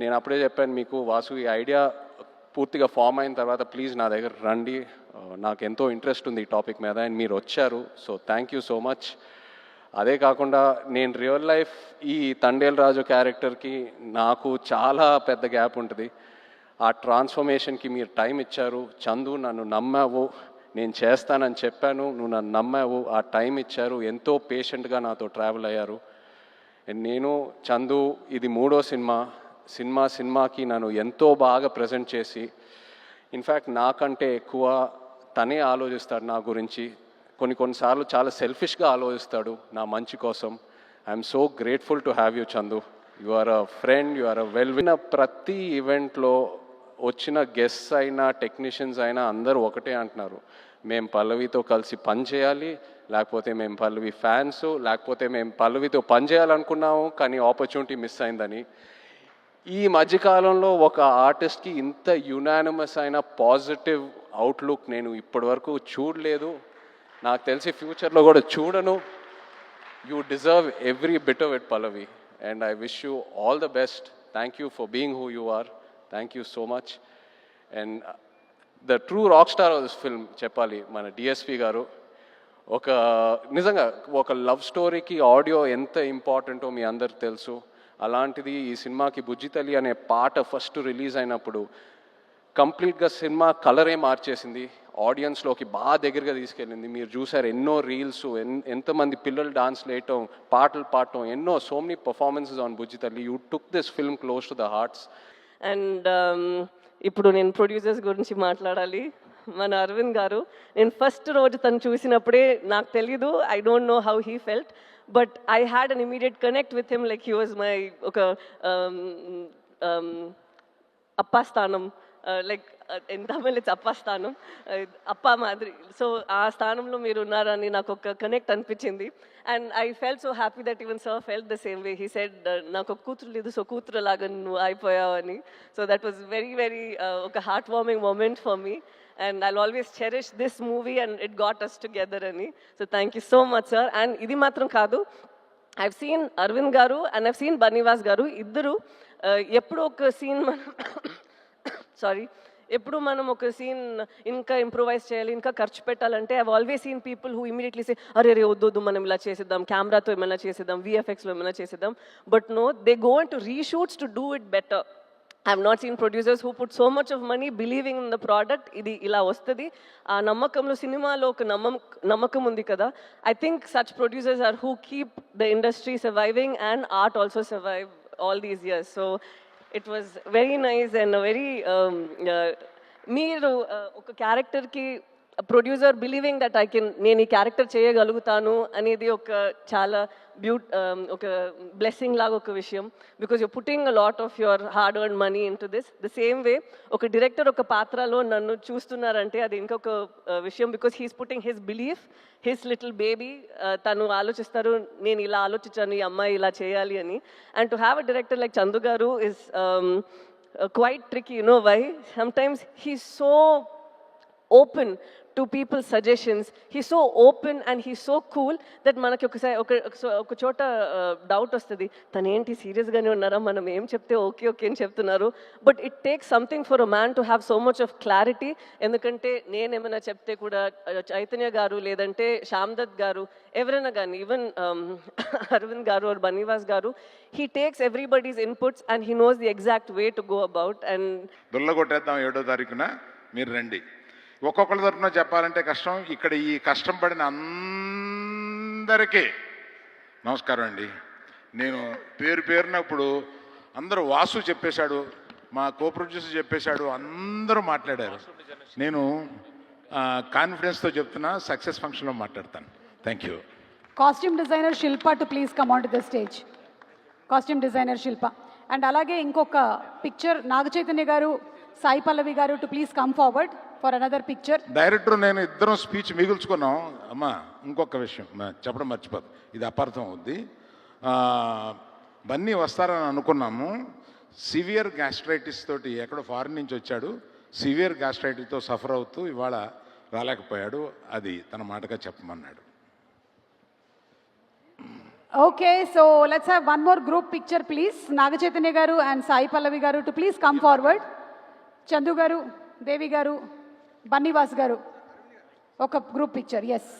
నేను అప్పుడే చెప్పాను మీకు వాసు ఈ ఐడియా పూర్తిగా ఫామ్ అయిన తర్వాత ప్లీజ్ నా దగ్గర రండి. నాకు ఎంతో ఇంట్రెస్ట్ ఉంది ఈ టాపిక్ మీద అండ్ మీరు వచ్చారు so thank you so much. అదే కాకుండా నేను రియల్ లైఫ్ ఈ తండేల్ రాజు క్యారెక్టర్కి నాకు చాలా పెద్ద గ్యాప్ ఉంటుంది. ఆ ట్రాన్స్ఫర్మేషన్కి మీరు టైం ఇచ్చారు చందు నన్ను నమ్మావు నేను చేస్తానని చెప్పాను నువ్వు నన్ను నమ్మావు ఆ టైం ఇచ్చారు ఎంతో పేషెంట్గా నాతో ట్రావెల్ అయ్యారు. నేను చందు ఇది మూడో సినిమా సినిమా సినిమాకి నన్ను ఎంతో బాగా ప్రజెంట్ చేసి ఇన్ఫ్యాక్ట్ నాకంటే ఎక్కువ తనే ఆలోచిస్తాడు నా గురించి. కొన్ని కొన్నిసార్లు చాలా సెల్ఫిష్గా ఆలోచిస్తాడు నా మంచి కోసం. I'm so grateful to have you Chandu you are a friend you are a well win ప్రతి ఈవెంట్లో వచ్చిన గెస్ట్స్ అయినా టెక్నీషియన్స్ అయినా అందరూ ఒకటే అంటున్నారు. మేము పల్లవితో కలిసి పని చేయాలి లేకపోతే మేము పల్లవి ఫ్యాన్స్ లేకపోతే మేము పల్లవితో పని చేయాలనుకున్నాము కానీ ఆపర్చునిటీ మిస్ అయిందని. ఈ మధ్యకాలంలో ఒక ఆర్టిస్ట్కి ఇంత యునానిమస్ అయిన పాజిటివ్ అవుట్లుక్ నేను ఇప్పటివరకు చూడలేదు. నాకు తెలిసి ఫ్యూచర్లో కూడా చూడను. You deserve every bit of it Pallavi and I wish you all the best thank you for being who you are thank you so much and the true rock star of this film చెప్పాలి మన DSP గారు ఒక నిజంగా ఒక love స్టోరీకి audio ఎంత ఇంపార్టెంటో మీ అందరికి తెలుసు. అలాంటిది ఈ సినిమాకి బుజ్జితల్లి అనే పాట ఫస్ట్ రిలీజ్ అయినప్పుడు కంప్లీట్గా సినిమా కలరే మార్చేసింది. ఆడియన్స్లోకి బాగా దగ్గరగా తీసుకెళ్ళింది. మీరు చూసారు ఎన్నో రీల్స్ ఎన్ ఎంతమంది పిల్లలు డాన్స్ వేయటం పాటలు పాడటం ఎన్నో so many performances on Bujjithalli you took this film close to the hearts. And ఇప్పుడు నేను ప్రొడ్యూసర్స్ గురించి మాట్లాడాలి. మన అరవింద్ గారు నేను ఫస్ట్ రోజు తను చూసినప్పుడే నాకు తెలీదు. I don't know how he felt. But I had an immediate connect with him like he was my ఒక um, um అప్పా స్థానం uh, లైక్ uh, ఎంత తమిళ్ అప్పా స్థానం uh, అప్పా మాదిరి. సో ఆ స్థానంలో మీరు ఉన్నారని నాకు ఒక కనెక్ట్ అనిపించింది. And I fell so happy that even sir fell the same way he said నాకు ఒక కూతురు లేదు సో కూతురు లాగా నువ్వు అయిపోయావని. So that was very very ఒక heart warming moment for me and I always cherish this movie and it got us together అని so thank you so much sir and ఇది మాత్రం కాదు ఐవ్ సీన్ అరవింద్ గారు and I've seen Bunny Vas గారు ఇద్దరు uh, ఎప్పుడు ఒక సీన్ మనం సారీ ఎప్పుడు మనం ఒక సీన్ ఇంకా ఇంప్రూవైజ్ చేయాలి ఇంకా ఖర్చు పెట్టాలంటే I always seen people who immediately say అరే రే వద్దు వద్దు మనం ఇలా చేసేద్దాం కెమెరాతో ఏమైనా చేసేద్దాం విఎఫ్ఎక్స్లో ఏమైనా చేసేద్దాం. But no they go to reshoots to do it better I've not seen producers who put so much of money believing in the product ఇది ఇలా వస్తుంది. ఆ నమ్మకంలో సినిమాలో ఒక నమ్మం నమ్మకం ఉంది కదా. I think such producers are who keep the industry surviving and art also survive all these years so it was very nice and very మీరు ఒక క్యారెక్టర్కి producer believing that I can నేను ఈ క్యారెక్టర్ చేయగలుగుతాను అనేది ఒక చాలా బ్యూట్ um, ఒక బ్లెస్సింగ్ లాగా ఒక విషయం. Because you putting a lot of your hard earn money into this the same way ఒక డైరెక్టర్ ఒక పాత్రలో నన్ను చూస్తున్నారంటే అది ఇంకొక uh, విషయం. Because he's putting his belief his little baby తను ఆలోచిస్తారు నేను ఇలా ఆలోచించాను ఈ అమ్మాయి ఇలా చేయాలి అని. And to have a director like Chandu గారు is quite trick you know why sometimes he so open to people suggestions he so open and he so cool that మనకి ఒకసారి ఒక ఒక- చోట డౌట్ వస్తుంది. తను ఏంటి సీరియస్గానే ఉన్నారా? మనం ఏం చెప్తే ఓకే ఓకే అని చెప్తున్నారు. But it takes something for a man to have so much of clarity ఎందుకంటే నేనేమైనా చెప్తే కూడా చైతన్య గారు లేదంటే శ్యామ్దత్ గారు ఎవరైనా కానీ ఈవెన్ um, అరవింద్ గారు ఆర్ బనీవాస్ గారు he takes everybody's inputs and he knows the exact way to go about and దుల్ల కొట్టేద్దాం ఏడో తారీఖున. మీరు రండి. ఒక్కొక్కరి తరఫున చెప్పాలంటే కష్టం. ఇక్కడ ఈ కష్టం పడిన అందరికీ నమస్కారం అండి. నేను పేరు పేరునప్పుడు అందరూ వాసు చెప్పేశాడు మా కో ప్రొడ్యూసర్ చెప్పేశాడు అందరూ మాట్లాడారు. నేను కాన్ఫిడెన్స్తో చెప్తున్నా సక్సెస్ ఫంక్షన్లో మాట్లాడతాను. Thank you costume designer Shilpa to please come on to the stage costume designer Shilpa and అలాగే ఇంకొక పిక్చర్ నాగ చైతన్య గారు సాయి పల్లవి గారు to please come forward for another picture director నేను ఇద్దరం స్పీచ్ మిగుల్చుకున్నాం. అమ్మా ఇంకొక విషయం. చెప్పడం మర్చిపోదు. ఇది అపార్థం అవుద్ది. బన్నీ వస్తారని అనుకున్నాము. సివియర్ గ్యాస్ట్రైటిస్ తోటి ఎక్కడో ఫారిన్ నుంచి వచ్చాడు. సివియర్ గ్యాస్ట్రైటిస్తో సఫర్ అవుతూ ఇవాళ రాలేకపోయాడు. అది తన మాటగా చెప్పమన్నాడు. Okay so let's have one more group picture please Naga Chaitanya గారు అండ్ సాయి పల్లవి గారు to please come forward Chandu గారు దేవి గారు బన్నీవాస్ గారు ఒక గ్రూప్ పిక్చర్ ఎస్